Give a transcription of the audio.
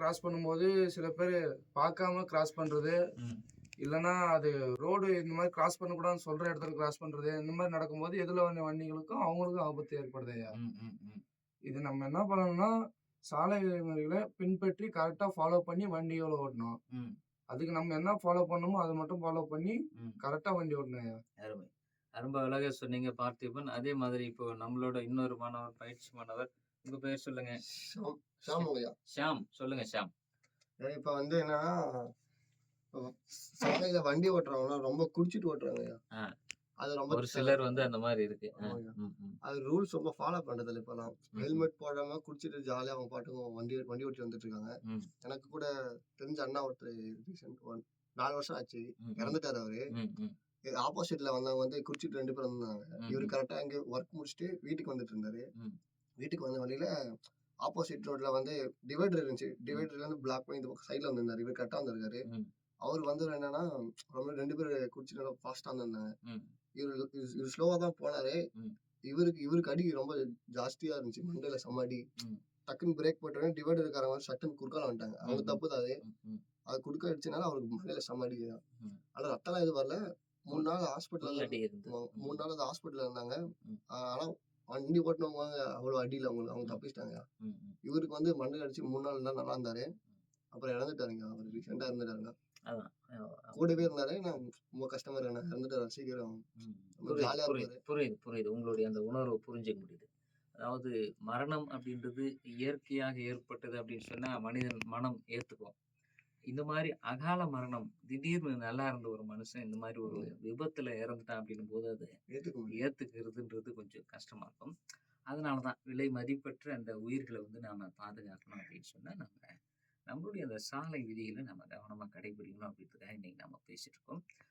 Cross பண்ணும்போது சில பேர் பார்க்காம கிராஸ் பண்றது ம். இல்லைன்னா அது ரோடு இந்த மாதிரி கிராஸ் பண்ணக்கூடாதுன்னு சொல்ற இடத்துல கிராஸ் பண்றது இந்த மாதிரி நடக்கும்போது எதில் வந்த வண்டிகளுக்கும் அவங்களுக்கும் ஆபத்து ஏற்படுது ஐயா. இது நம்ம என்ன பண்ணணும்னா சாலை விதிமுறைகளை பின்பற்றி கரெக்டாக ஃபாலோ பண்ணி வண்டிகளை ஓட்டணும். அதுக்கு நம்ம என்ன ஃபாலோ பண்ணணுமோ அதை மட்டும் ஃபாலோ பண்ணி. கரெக்டாக வண்டி ஓட்டணும் ஐயா அருமை ரொம்ப அழகா சொன்னீங்க பார்த்திபன் அதே மாதிரி இப்போ நம்மளோட இன்னொரு மாணவர் பயிற்சி மாணவர் உங்க பேர் சொல்லுங்க. ஷாம் ஷாம் சொல்லுங்க ஷாம். இப்ப வந்து என்னன்னா சாலையில வண்டி ஓட்டுறவங்கலாம் ரொம்ப குடிச்சிட்டு ஓட்டுறாங்கய்யா. ஆ. அது ரொம்ப ஒரு சிலர் வந்து அந்த மாதிரி இருக்கு. அது ரூல்ஸ் ரொம்ப ஃபாலோ பண்றது இல்லை இப்பெல்லாம். ஹெல்மெட் போடாம குடிச்சிட்டு ஜாலியா அவங்க பாட்டுக்கு வண்டி வண்டி ஓட்டி வந்துட்டு இருக்காங்க. எனக்கு கூட தெரிஞ்ச அண்ணா ஒருத்தர் ரீசெண்ட் ஒன் நாலு வருஷம் ஆச்சு. இறந்துட்டாரு அவரு. ஆப்போசிட்ல வந்தவங்க வந்து குடிச்சிட்டு ரெண்டு பேரும் இருந்தாங்க. ம். இவரு கரெக்டா இங்க ஒர்க் முடிச்சுட்டு வீட்டுக்கு வந்துட்டு இருந்தாரு. வீட்டுக்கு வந்த வழியில ஆப்போசிட் ரோட்ல வந்து டிவைடர் இருந்துச்சு. டிவைடர்ல இருந்து பிளாக் பண்ணி இந்த பக்கம் சைட்ல வந்திருந்தாரு. இவர் கரெக்டா வந்திருக்காரு. அவர் வந்து என்னன்னா ரொம்ப ரெண்டு பேர் குடிச்சிட்டு ஃபாஸ்டா வந்திருந்தாங்க. இவர் இவர் ஸ்லோவா தான் போனாரு. இவருக்கு இவருக்கு அடி ரொம்ப ஜாஸ்தியா இருந்துச்சு. மண்டையில சமாடி. டக்குன்னு பிரேக் போட்டோன்னே டிவைடர் இருக்காரங்க வந்து சட்டுன்னு குறுக்கால வந்துட்டாங்க. அவங்க. தப்பு தான் அது. அது குறுக்க அடிச்சனால அவருக்கு மண்டையில சமாடி தான். ஆனா ரத்தம்லாம் எதுவும் வரல. மூணு நாள் ஹாஸ்பிட்டல் மூணு நாள் அது ஹாஸ்பிட்டல்ல இருந்தாங்க. ஆனா வண்டி ஓட்டினவங்க அவ்வளவு அடியில அவங்களுக்கு அவங்க. தப்பிச்சிட்டாங்க. இவருக்கு வந்து மண்டையில அடிச்சு மூணு நாள் தான் நல்லா இருந்தாரு. அப்புறம் இறந்துட்டாருங்க. அவர் ரீசெண்டா இறந்துட்டாருங்க. அதான். அஹ் கூடவே இருந்தாரு. நான் ரொம்ப கஷ்டமா இருக்கு. இறந்துட்டாரு. சீக்கிரம். ரொம்ப புரியுது புரியுது புரியுது புரியுது. உங்களுடைய அந்த உணர்வை புரிஞ்சுக்க முடியுது. அதாவது மரணம் அப்படின்றது இயற்கையாக ஏற்பட்டது அப்படின்னு சொன்னா மனிதன் மனம் ஏத்துக்கும். இந்த மாதிரி அகால மரணம் திடீர்னு நல்லா இருந்த ஒரு மனுஷன் இந்த மாதிரி ஒரு விபத்துல இறந்துட்டான் அப்படின்னும் போது அது ஏத்துக்கிறதுன்றது கொஞ்சம் கஷ்டமா இருக்கும். அதனாலதான் விலை மதிப்பற்ற அந்த உயிர்களை வந்து நாம பாதுகாக்கணும் அப்படின்னு சொன்னா நம்ம நம்மளுடைய அந்த சாலை விதிகளை நம்ம கவனமா கடைபிடிக்கணும் அப்படின்றதுக்காக இன்னைக்கு நம்ம பேசிட்டு இருக்கோம்.